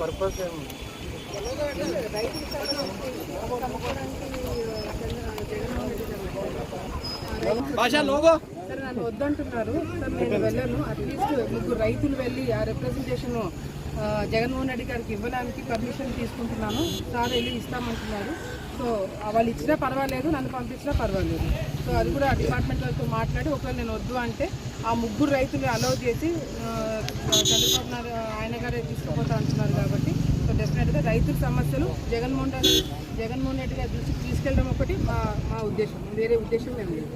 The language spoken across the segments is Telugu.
పర్పస్ భాష లోగో సరే నన్ను వద్దంటున్నారు. సార్ నేను వెళ్ళను. అట్లీస్ట్ ముగ్గురు రైతులు వెళ్ళి ఆ రిప్రజెంటేషన్ జగన్మోహన్ రెడ్డి గారికి ఇవ్వడానికి పర్మిషన్ తీసుకుంటున్నాను. సార్ వెళ్ళి ఇస్తామంటున్నారు. సో వాళ్ళు ఇచ్చినా పర్వాలేదు నన్ను పంపించినా పర్వాలేదు. సో అది కూడా డిపార్ట్మెంట్ వాళ్ళతో మాట్లాడి ఒకవేళ నేను వద్దు అంటే ఆ ముగ్గురు రైతులు అలౌ చేసి చంద్రబాబు నాయుడు ఆయన గారే తీసుకుపోతా అంటున్నారు కాబట్టి సో డెఫినెట్గా రైతుల సమస్యలు జగన్మోహన్ రెడ్డి జగన్మోహన్ రెడ్డి గారి దృష్టికి తీసుకెళ్ళడం ఒకటి మా మా ఉద్దేశం. వేరే ఉద్దేశం ఏం లేదు.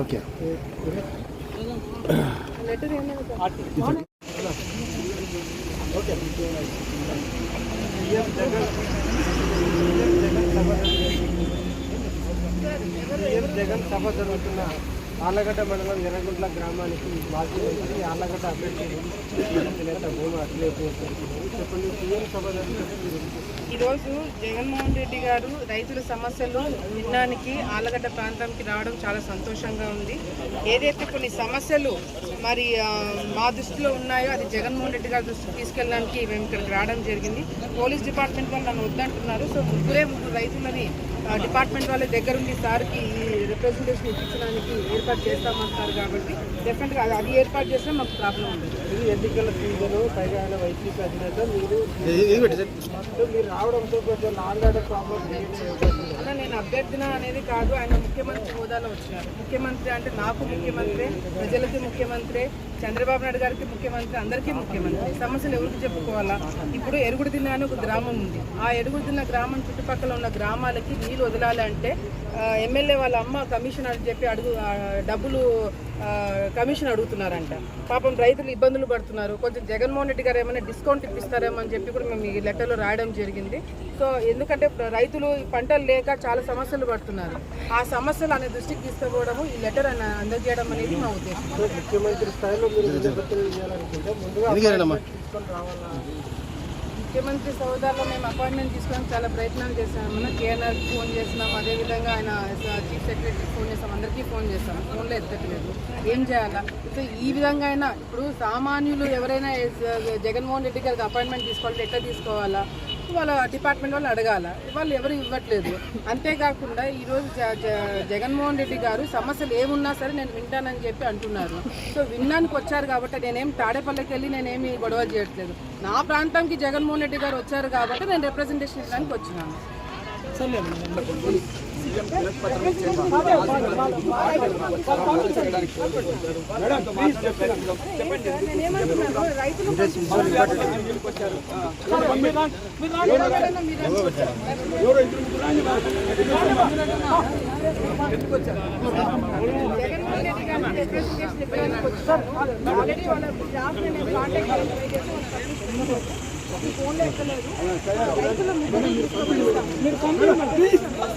ఓకే లెటర్ ఏమైనా okay CM Jagan CM Jagan సభ సీఎం జగన్ సభ జరుగుతున్న ఆళ్ళగడ్డ మండలం ఎర్రగుంట్ల గ్రామానికి మాజీ మంత్రి ఆళ్ళగడ్డ అభ్యర్థి నేత భూమి అఖిలేష్ చెప్పండి సీఎం సభ ఈరోజు జగన్మోహన్ రెడ్డి గారు రైతుల సమస్యలు వినడానికి ఆళ్ళగడ్డ ప్రాంతానికి రావడం చాలా సంతోషంగా ఉంది. ఏదైతే కొన్ని సమస్యలు మరి మా దృష్టిలో ఉన్నాయో అది జగన్మోహన్ రెడ్డి గారి దృష్టికి తీసుకెళ్ళడానికి మేము ఇక్కడికి రావడం జరిగింది. పోలీస్ డిపార్ట్మెంట్ వాళ్ళు నన్ను వద్దంటున్నారు. సో ముగ్గురే ముగ్గురు రైతులని డిపార్ట్మెంట్ వాళ్ళ దగ్గరుండి సార్కి ఈ రిప్రజెంటేషన్ ఇప్పించడానికి ఏర్పాటు చేస్తామంటున్నారు కాబట్టి డెఫినెట్గా అది- అది ఏర్పాటు చేస్తే మాకు ప్రాబ్లం ఉంది. ఇది ఎన్నికల సీజన్ పైగా వైసీపీ అధినేత మీరు మీరు రావడంతో కొంచెం ఆళ్ళగడ్డ ప్రాబ్లం అలా నేను అభ్యర్థిన అనేది కాదు ఆయన ముఖ్యమంత్రి హోదాలో వచ్చినారు. ముఖ్యమంత్రి అంటే నాకు ముఖ్యమంత్రి ప్రజలకి ముఖ్యమంత్రి చంద్రబాబు నాయుడు గారికి ముఖ్యమంత్రి అందరికీ ముఖ్యమంత్రి. సమస్యలు ఎవరికి చెప్పుకోవాలా? ఇప్పుడు ఎరుగుడుదిన్న అని ఒక గ్రామం ఉంది. ఆ ఎరుగుడుదిన్న గ్రామం చుట్టుపక్కల ఉన్న గ్రామాలకి నీళ్ళు వదలాలి అంటే ఎమ్మెల్యే వాళ్ళ అమ్మ కమిషన్ అని చెప్పి అడుగు డబ్బులు ఆ, కమిషన్ అడుగుతున్నారంట. పాపం రైతులు ఇబ్బందులు పడుతున్నారు. కొంచెం జగన్మోహన్ రెడ్డి గారు ఏమైనా డిస్కౌంట్ ఇప్పిస్తారేమో అని చెప్పి కూడా మేము ఈ లెటర్లో రాయడం జరిగింది. సో ఎందుకంటే రైతులు ఈ పంటలు లేక చాలా సమస్యలు పడుతున్నారు. ఆ సమస్యలు అనే దృష్టికి తీసుకుపోవడము ఈ లెటర్ అన్న అందజేయడం అనేది మా ఉద్దేశం. ముఖ్యమంత్రి స్థాయిలో రావాలా? ముఖ్యమంత్రి సౌదాలో మేము అపాయింట్మెంట్ తీసుకోవడానికి చాలా ప్రయత్నాలు చేశాం మన కేఎన్ఆర్ ఫోన్ చేసినాం అదేవిధంగా ఆయన చీఫ్ సెక్రటరీకి ఫోన్ చేస్తాం అందరికీ ఫోన్ చేస్తాం ఫోన్లో ఎత్తట్లేదు ఏం చేయాలా? సో ఈ విధంగా అయినా ఇప్పుడు సామాన్యులు ఎవరైనా జగన్మోహన్ రెడ్డి గారికి అపాయింట్మెంట్ తీసుకోవాలంటే ఎట్లా తీసుకోవాలా? వాళ్ళ డిపార్ట్మెంట్ వాళ్ళు అడగాల. వాళ్ళు ఎవరు ఇవ్వట్లేదు. అంతేకాకుండా ఈరోజు జ- జగన్మోహన్ రెడ్డి గారు సమస్యలు ఏమున్నా సరే నేను వింటానని చెప్పి అంటున్నారు. సో విన్నానికి వచ్చారు కాబట్టి నేనేం తాడేపల్లికి వెళ్ళి నేనేమి గొడవ చేయట్లేదు. నా ప్రాంతానికి జగన్మోహన్ రెడ్డి గారు వచ్చారు కాబట్టి నేను రిప్రజెంటేషన్ ఇవ్వడానికి వచ్చినాను. నేనేమంటున్నాను రైతులు మీరు. జగన్మోహన్ రెడ్డి ఆల్రెడీ వాళ్ళ స్టాఫ్ నేను కాంటాక్ట్ చేసి ఫోన్లో ఎక్కలేదు రైతుల ముగ్గురు తీసుకోమని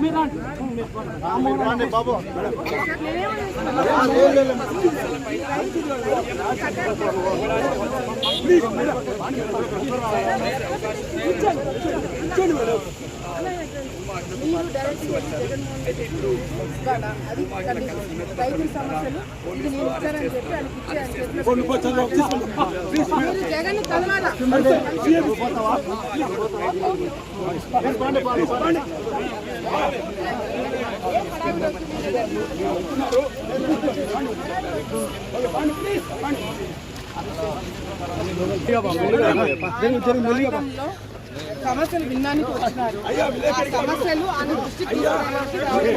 మీరు మీరు డైరెక్ట్ జగన్మోహన్ రెడ్డి ఇవ్వాలా? అది కండిషన్. రైతుల సమస్యలు. ఇది నేను ఇచ్చానని చెప్పి ఆయనకి ఇచ్చి ఆయన చేతిలో మీరు జగన్ ప్రాంతంలో సమస్యలు విన్నానికి వచ్చినారు. ఆ సమస్యలు ఆయన దృష్టికి తీసుకురావడానికి రావడం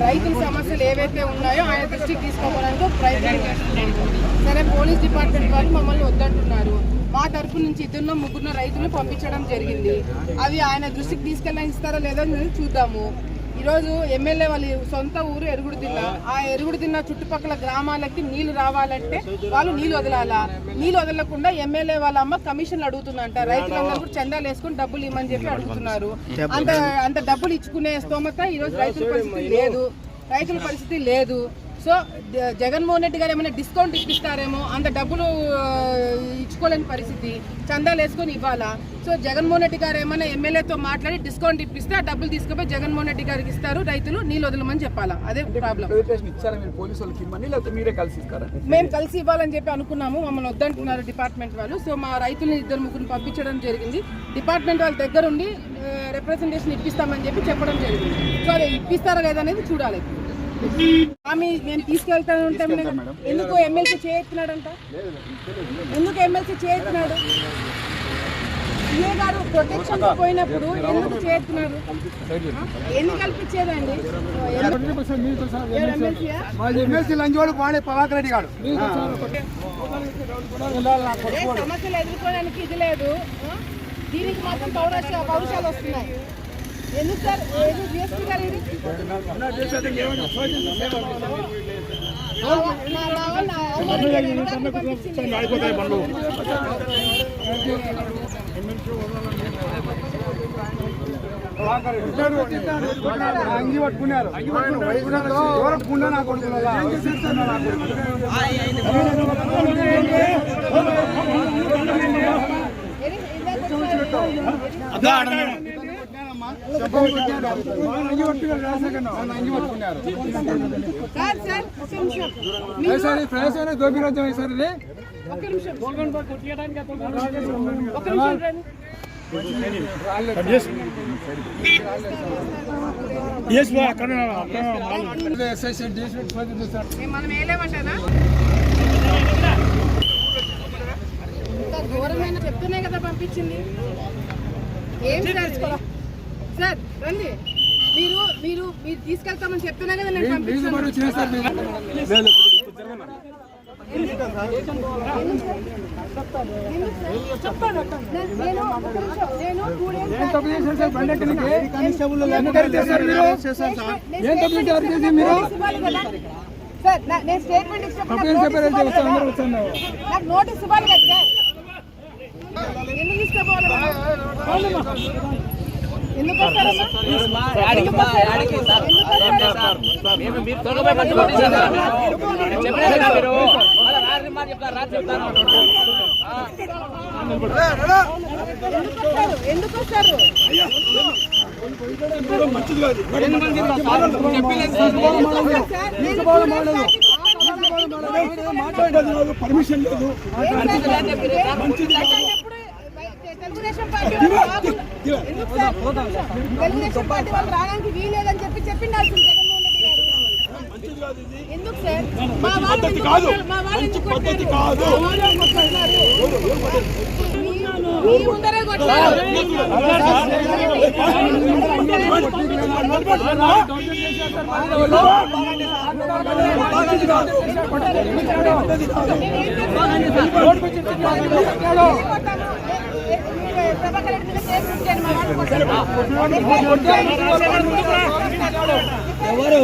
రైతుల సమస్యలు ఏవైతే ఉన్నాయో ఆయన దృష్టికి తీసుకోవడానికి ప్రయత్నం చేస్తున్నాం సరే పోలీస్ డిపార్ట్మెంట్ వాళ్ళు మమ్మల్ని వద్దంటున్నారు మా తరఫు నుంచి ఇద్దరు ముగ్గురు రైతులు పంపించడం జరిగింది అవి ఆయన దృష్టికి తీసుకెళ్ళి ఇస్తారో లేదో చూద్దాము ఈరోజు ఎమ్మెల్యే వాళ్ళ సొంత ఊరు ఎరుగుడు తిన్న ఆ ఎరుగుడు తిన్న చుట్టుపక్కల గ్రామాలకి నీళ్ళు రావాలంటే వాళ్ళు నీళ్ళు వదలాలా. నీళ్ళు వదలకుండా ఎమ్మెల్యే వాళ్ళ అమ్మ కమిషన్లు అడుగుతుందంట. రైతులందరూ కూడా చందాలు వేసుకుని డబ్బులు ఇవ్వమని చెప్పి అడుగుతున్నారు. అంత అంత డబ్బులు ఇచ్చుకునే స్తోమత ఈరోజు రైతుల పరిస్థితి లేదు. రైతుల పరిస్థితి లేదు. సో జగన్మోహన్ రెడ్డి గారు ఏమైనా డిస్కౌంట్ ఇప్పిస్తారేమో అంత డబ్బులు ఇచ్చుకోలేని పరిస్థితి చందాలు వేసుకొని ఇవ్వాలా? సో జగన్మోహన్ రెడ్డి గారు ఏమైనా ఎమ్మెల్యేతో మాట్లాడి డిస్కౌంట్ ఇప్పిస్తే ఆ డబ్బులు తీసుకుపోయి జగన్మోహన్ రెడ్డి గారికి ఇస్తారు రైతులు నీళ్ళు వదలమని చెప్పాలా? అదే ప్రాబ్లం మేము కలిసి ఇవ్వాలని చెప్పి అనుకున్నాము మమ్మల్ని వద్దంటున్నారు డిపార్ట్మెంట్ వాళ్ళు. సో మా రైతుల్ని ఇద్దరు ముగ్గురు పంపించడం జరిగింది. డిపార్ట్మెంట్ వాళ్ళ దగ్గర ఉండి రిప్రజెంటేషన్ ఇప్పిస్తామని చెప్పి చెప్పడం జరిగింది. సో అది ఇప్పిస్తారా లేదా అనేది చూడాలి. ఆమె నేను తీసుకెళ్తాను ఉంటే ఎందుకు ఎమ్మెల్సీ చేయెత్తున్నాడంట ఎందుకు ఎమ్మెల్సీ చేయెత్తున్నాడు సీఏ గారు ప్రొటెక్షన్ పోయినప్పుడు ఎందుకు చేస్తున్నారు? ఎందుకు కల్పించేదండి? ఎమ్మెల్సీ లంచోడు పాడే ప్రభాకర్ రెడ్డి గారు. ఏ సమస్యలు ఎదుర్కోవడానికి ఇది లేదు? దీనికి మాత్రం పౌరుష పౌరుషాలు వస్తున్నాయి. ఎందుకు సార్ ఏది గారు ఇది అంగి పట్టుకున్నారు ఎవరు నా కొడుకున్నదా? ఏది? సార్ ఈసారి మనం వేయలేమంటారా ఘోరమైన చెప్తున్నాయి కదా పంపించింది ఏం తెలుసుకోవాలి సార్ రండి మీరు మీరు మీరు తీసుకెళ్తామని చెప్తున్నా కదా నేను. సార్ నేను స్టేట్మెంట్ నాకు నోటీస్ ఇవ్వాలి కదా. నాకు నోటీస్ ఇవ్వాలి కదా సార్ ఎందుకు తీసుకోపోవాలి ఎందుకు వస్తారు? మంచిది మాట్లాడేది పర్మిషన్ లేదు తెలుగుదేశం పార్టీ తెలుగుదేశం పార్టీ వాళ్ళు రావడానికి వీలేదని చెప్పి చెప్పిండాల్సింది జగన్మోహన్ రెడ్డి గారు ఎందుకు సార్ మా వాళ్ళు కాదు. మా వాళ్ళు పద్ధతి? కాదు. ముందరే కొట్టారు ప్రభాకర్ రెడ్డి మీద కేసు పెట్టాను, మా వాళ్ళు కొట్టారు. ఎవరు?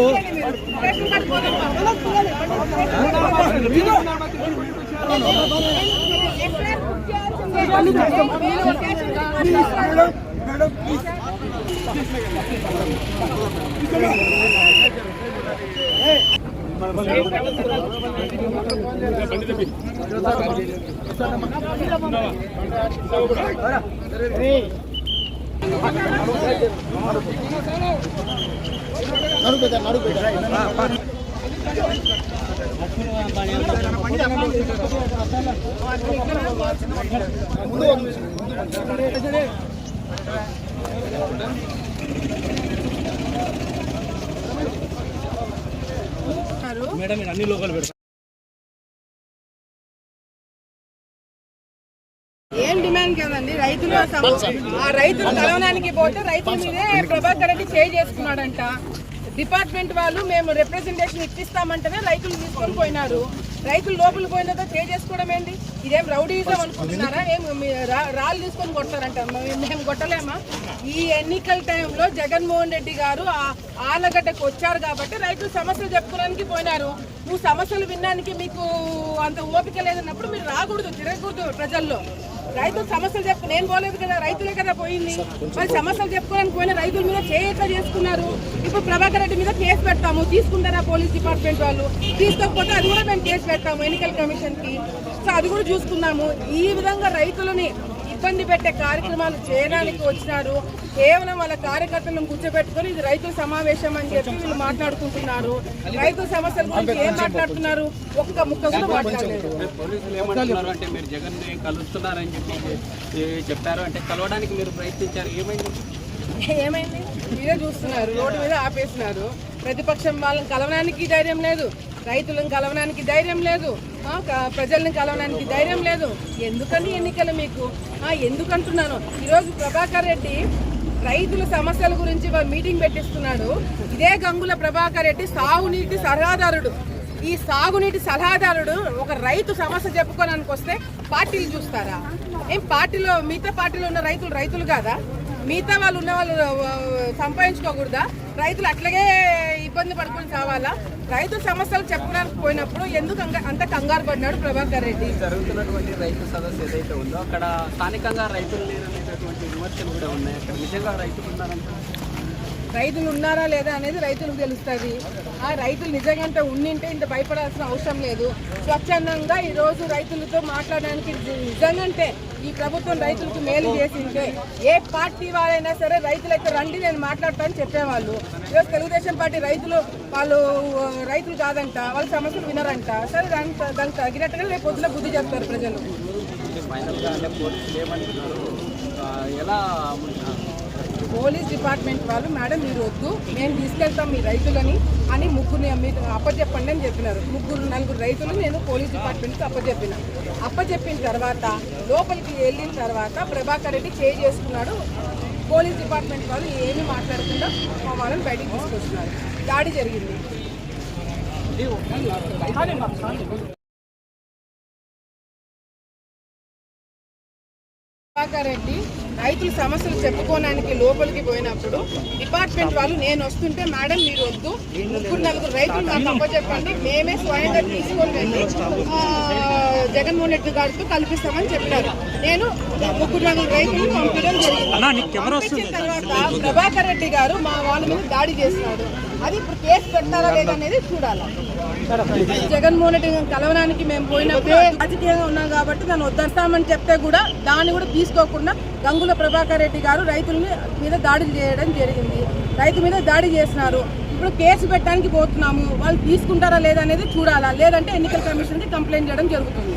రేషన్ కార్డు మేడం మీరు అన్ని లోకల్ పెడతారు. ఏం డిమాండ్ కదండి రైతులు ఆ రైతులు కలవడానికి పోతే రైతుల మీదే ప్రభాకర్ రెడ్డి చేయి చేసుకున్నాడంట. డిపార్ట్మెంట్ వాళ్ళు మేము రిప్రజెంటేషన్ ఇప్పిస్తామంటేనే రైతులు తీసుకొని పోయినారు. రైతులు లోపలికి పోయినతో చేయి చేసుకోవడం ఏంటి? ఇదేం రౌడీజం అనుకుంటున్నారా? ఏం మీ రా- రాళ్ళు తీసుకొని కొడతారంట. మేము కొట్టలేమా? ఈ ఎన్నికల టైంలో జగన్మోహన్ రెడ్డి గారు ఆ- ఆలగడ్డకు వచ్చారు కాబట్టి రైతులు సమస్యలు చెప్పుకోవడానికి పోయినారు. నువ్వు సమస్యలు వినడానికి మీకు అంత ఓపిక లేదన్నప్పుడు మీరు రాకూడదు తిరగకూడదు ప్రజల్లో. రైతులు సమస్యలు చెప్పు నేను పోలేదు కదా రైతులే కదా పోయింది. మరి సమస్యలు చెప్పుకోవడానికి పోయిన రైతుల మీద చేయట్లా చేసుకున్నారు. ఇప్పుడు ప్రభాకర్ రెడ్డి మీద కేసు పెడతాము తీసుకుంటారా పోలీస్ డిపార్ట్మెంట్ వాళ్ళు? తీసుకోకపోతే అది కూడా మేము కేసు పెడతాము ఎన్నికల కమిషన్కి. సో అది కూడా చూసుకున్నాము ఈ విధంగా రైతులని ఇబ్బంది పెట్టే కార్యక్రమాలు చేయడానికి వచ్చినారు. కేవలం వాళ్ళ కార్యకర్తలను కూర్చోబెట్టుకొని ఇది రైతుల సమావేశం అని చెప్పి వీళ్ళు మాట్లాడుకుంటున్నారు. రైతుల సమస్యల గురించి ఏం మాట్లాడుతున్నారు? ఒక్క ముక్క కూడా మాట్లాడలేదు. అంటే మీరు జగన్ కలుస్తున్నారని చెప్పి ఏ, చెప్పారు? అంటే కలవడానికి మీరు ప్రయత్నించారు. ఏమైంది? ఏమైంది? మీరే చూస్తున్నారు. రోడ్డు మీద ఆపేసినారు. ప్రతిపక్షం వాళ్ళని కలవడానికి ధైర్యం లేదు. రైతులను కలవడానికి ధైర్యం లేదు. ప్రజలను కలవడానికి ధైర్యం లేదు. ఎందుకని ఎన్నికలు మీకు? ఎందుకంటున్నాను? ఈరోజు ప్రభాకర్ రెడ్డి రైతుల సమస్యల గురించి మీటింగ్ పెట్టిస్తున్నాడు. ఇదే గంగుల ప్రభాకర్ రెడ్డి సాగునీటి సలహాదారుడు. ఈ సాగునీటి సలహాదారుడు ఒక రైతు సమస్య చెప్పుకోవడానికి వస్తే పార్టీలు చూస్తారా? ఏం పార్టీలో మిగతా పార్టీలో ఉన్న రైతులు రైతులు కాదా? మిగతా వాళ్ళు ఉన్న వాళ్ళు సంపాదించుకోకూడదా? రైతులు అట్లాగే ఇబ్బంది పడుకొని కావాలా రైతు సమస్యలు చెప్పడానికి పోయినప్పుడు ఎందుకు అంత కంగారు పడినాడు ప్రభాకర్ రెడ్డి? జరుగుతున్నటువంటి రైతు సదస్సు ఏదైతే ఉందో అక్కడ స్థానికంగా రైతులు లేరనేటటువంటి విమర్శలు కూడా ఉన్నాయి. అక్కడ నిజంగా రైతులు ఉన్నారంటే రైతులు ఉన్నారా లేదా అనేది రైతులకు తెలుస్తుంది. ఆ రైతులు నిజంగా ఉండింటే ఇంత భయపడాల్సిన అవసరం లేదు. స్వచ్ఛందంగా ఈరోజు రైతులతో మాట్లాడడానికి నిజంగాంటే ఈ ప్రభుత్వం రైతులకు మేలు చేసింటే ఏ పార్టీ వారైనా సరే రైతులైతే రండి నేను మాట్లాడతానని చెప్పేవాళ్ళు. ఈరోజు తెలుగుదేశం పార్టీ రైతులు వాళ్ళు రైతులు కాదంట వాళ్ళ సమస్యలు వినరంట. సరే దానికి దానికి తగినట్టుగా రేపు పొద్దున బుద్ధి చెప్తారు ప్రజలు. ఎలా పోలీస్ డిపార్ట్మెంట్ వాళ్ళు మేడం మీరు వద్దు మేము తీసుకెళ్తాం మీ రైతులని అని ముగ్గురిని మీరు అప్పచెప్పండి అని చెప్పినారు. ముగ్గురు నలుగురు రైతులు నేను పోలీస్ డిపార్ట్మెంట్కి అప్పచెప్పిన అప్పచెప్పిన తర్వాత లోపలికి వెళ్ళిన తర్వాత ప్రభాకర్ రెడ్డి చేయి చేసుకున్నాడు. పోలీస్ డిపార్ట్మెంట్ వాళ్ళు ఏమీ మాట్లాడకుండా మా వాళ్ళని బయటికి తీసుకొస్తున్నారు దాడి జరిగింది. ప్రభాకర్ రెడ్డి రైతుల సమస్యలు చెప్పుకోవడానికి లోపలికి పోయినప్పుడు డిపార్ట్మెంట్ వాళ్ళు నేను వస్తుంటే మేడం మీరు వద్దు. ముగ్గురు నలుగురు రైతులు నాకు అప్పచెప్పండి. మేమే స్వయంగా తీసుకొని వెళ్ళి జగన్మోహన్ రెడ్డి గారితో కల్పిస్తామని చెప్పారు. నేను ముగ్గురు నలుగురు రైతులు పంపించడం జరిగింది. పంపించిన తర్వాత ప్రభాకర్ రెడ్డి గారు మా వాళ్ళ మీద దాడి చేసినాడు అది ఇప్పుడు కేసు పెట్టాలా లేదనేది చూడాలి. జగన్మోహన్ రెడ్డి కలవడానికి మేము పోయినప్పుడు రాజకీయంగా ఉన్నాం కాబట్టి నన్ను వద్దస్తామని చెప్తే కూడా దాన్ని కూడా తీసుకోకుండా గంగుల ప్రభాకర్ రెడ్డి గారు రైతుల మీద దాడి చేయడం జరిగింది. రైతు మీద దాడి చేసినారు. ఇప్పుడు కేసు పెట్టడానికి పోతున్నాము. వాళ్ళు తీసుకుంటారా లేదనేది చూడాలా. లేదంటే ఎన్నికల కమిషన్కి కంప్లైంట్ చేయడం జరుగుతుంది.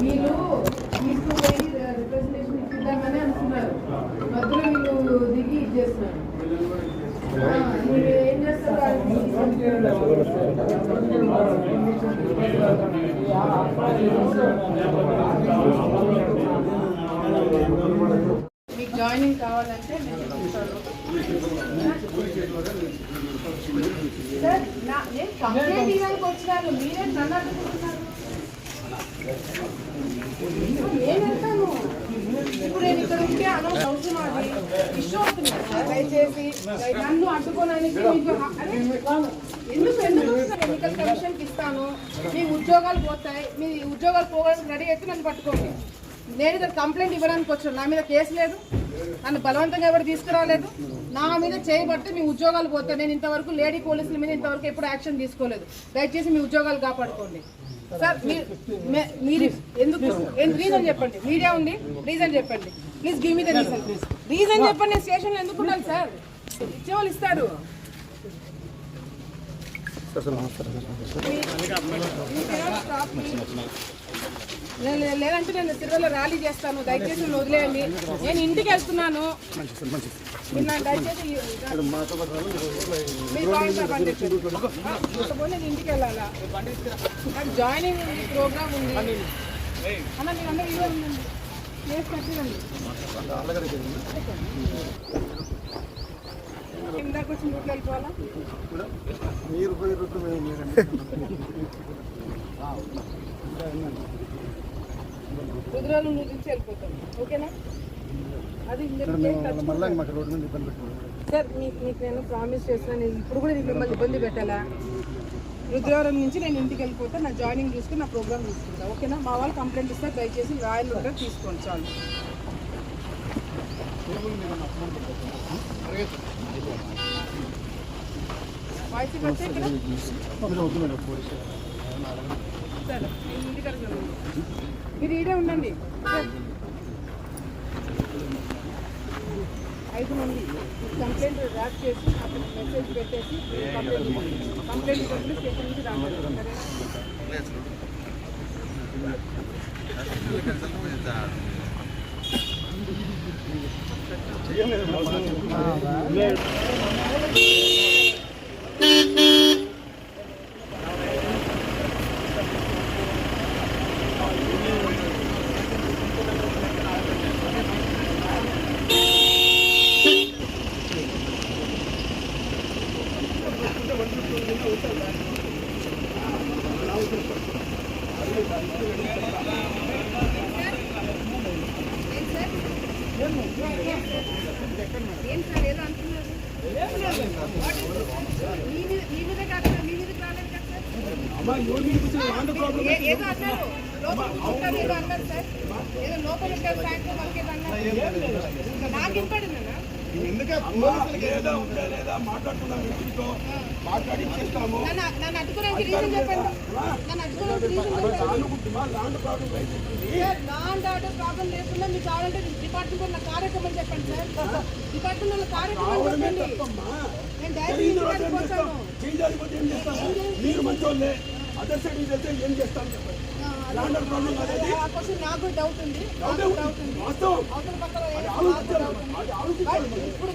వీళ్ళు తీసుకుపోయి రిప్రజెంటేషన్ ఇద్దామని అనుకున్నారు మధ్యలో వీళ్ళు దిగి ఇచ్చేస్తున్నారు ఏం చేస్తారు మీకు జాయినింగ్ కావాలంటే సార్ నా- నేను కంప్లైంట్ ఇవ్వడానికి వచ్చినాను. మీరే నన్ను అడుగుతున్నారు. నేను వెళ్తాను. ఇప్పుడు నేను ఇక్కడ ఉంటే అనవసరం అవసరం అది ఇష్యూ అవుతుంది దయచేసి నన్ను అడ్డుకోవడానికి మీకు ఎందుకు ఎందుకు ఎన్నికల కమిషన్కి ఇస్తాను మీ ఉద్యోగాలు పోతాయి మీ ఉద్యోగాలు పోవడానికి రెడీ అయితే నన్ను పట్టుకోండి నేను ఇక్కడ కంప్లైంట్ ఇవ్వడానికి వచ్చాను నా మీద కేసు లేదు నన్ను బలవంతంగా ఎవరు తీసుకురాలేదు నా మీద చేయబట్టి మీ ఉద్యోగాలు పోతాయి నేను ఇంతవరకు లేడీ పోలీసుల మీద ఇంతవరకు ఎప్పుడు యాక్షన్ తీసుకోలేదు దయచేసి మీ ఉద్యోగాలు కాపాడుకోండి. సార్ మీరు ఎందుకు రీజన్ చెప్పండి మీడియా ఉంది రీజన్ చెప్పండి please give me the reason please reason చెప్పండి నేను స్టేషన్లో ఎందుకు ఉండాలి సార్ ఇచ్చేవాళ్ళు ఇస్తారు లే- లేదంటే నేను తిరుమల ర్యాలీ చేస్తాను. దయచేసి నన్ను వదిలేయండి. నేను ఇంటికి వెళ్తున్నాను. దయచేసి నేను ఇంటికి వెళ్ళాలా? నాకు జాయినింగ్ ఉంది ప్రోగ్రామ్ ఉంది. అన్న మీరు అందరూ ఇదే ఉండండి. ప్లేస్ కట్టిరండి ఇందాక వచ్చిన రూట్లో వెళ్ళిపోవాలా? మీరు పోయి మేము కుదిరాలు నువ్వు నుంచి వెళ్ళిపోతాం ఓకేనా? అది మళ్ళీ మాకు రోడ్డు మీద ఇబ్బంది పెట్టుకున్నాం సార్ మీకు మీకు నేను ప్రామిస్ చేస్తున్నాను నేను ఇప్పుడు కూడా నీకు మిమ్మల్ని ఇబ్బంది పెట్టాలా? రుద్రవరం నుంచి నేను ఇంటికి వెళ్ళిపోతే నా జాయినింగ్ చూసుకుని నా ప్రోగ్రామ్ తీసుకుంటా ఓకేనా? మా వాళ్ళు కంప్లైంట్ ఇస్తే దయచేసి రాయల్ ఉంటే తీసుకోండి చాలు. వాయిస్ మీరు ఈడే ఉండండి. ఐదు మంది కంప్లైంట్ ర్యాప్ చేసి అతను మెసేజ్ పెట్టేసి కంప్లైంట్. కంప్లైంట్ ఇవ్వండి స్టేషన్ నుంచి రావాలి సార్ ఏదో అంటున్నారు మీ మీద మీ మీదే కాదు సార్, మీ మీదకి రాలేదు కదా సార్ ఏ- ఏదో అన్నారు లోపల ఏదో అన్నారు సార్ ఏదో లోపల ఉంటారు ఏదో అన్నారు నాకు వినపడిందన్నా లేదా ఉంటే లేదా? మాట్లాడుతున్నాం వ్యక్తితో మాట్లాడి చేస్తాము లాండ్ ప్రాబ్లం మీకు కావాలంటే డిపార్ట్మెంట్ కార్యక్రమం చెప్పండి సార్ డిపార్ట్మెంట్ వాళ్ళ కార్యక్రమం చెప్పండి. నేను డైరెక్ట్ చేయడానికి ఏం చేస్తాము మీరు మంచోళ్ళే. అదర్ సైడ్ ఇది వెళ్తే ఏం చేస్తాం చెప్పండి? ల్యాండ్ అండ్ ప్రాబ్లం అనేది నాకు డౌట్ ఉంది. వాస్తవం. అది ఆలోచించాలి. అది ఆలోచించాలి ఇప్పుడు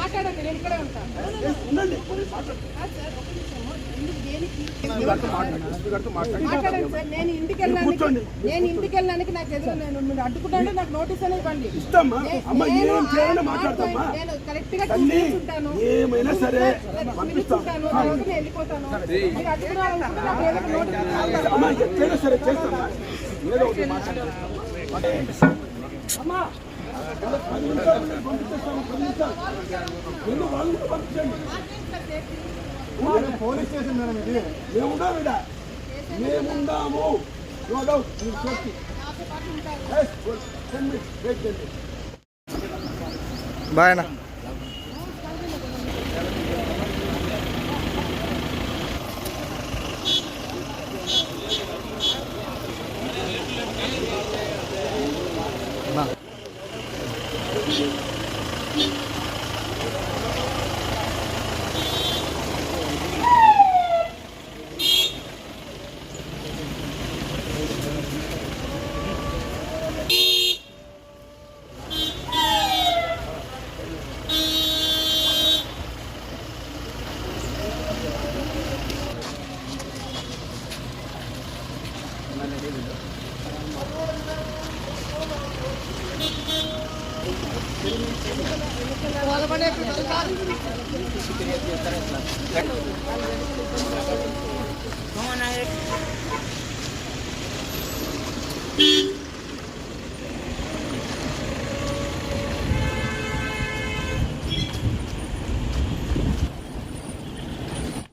మాట్లాడండి నేను ఇక్కడే ఉంటాను. ఉండండి. మాట్లాడండి. మాట్లాడండి. సార్ నేను ఇంటికి వెళ్ళడానికి నేను ఇంటికి వెళ్ళడానికి నాకు ఎదురు నేను మీరు అడ్డుకుంటే నాకు నోటీస్ అనేది ఇవ్వండి. నేను కరెక్ట్గా చూసుకుంటాను. ఏమైనా సరే తర్వాత నేను వెళ్ళిపోతాను. మీరు అడ్డుకున్నారనుకుంటే నాకు ఏదో నోటీస్ ఎట్లయినా సరే అమ్మా. పంపించేస్తాను పంపించండి? పోలీస్ స్టేషన్ మేడం ఇది మేమున్నాము ఇక్కడ మేముందాము నో డౌట్ మీరు సేఫ్టీ బాయ్ అన్న.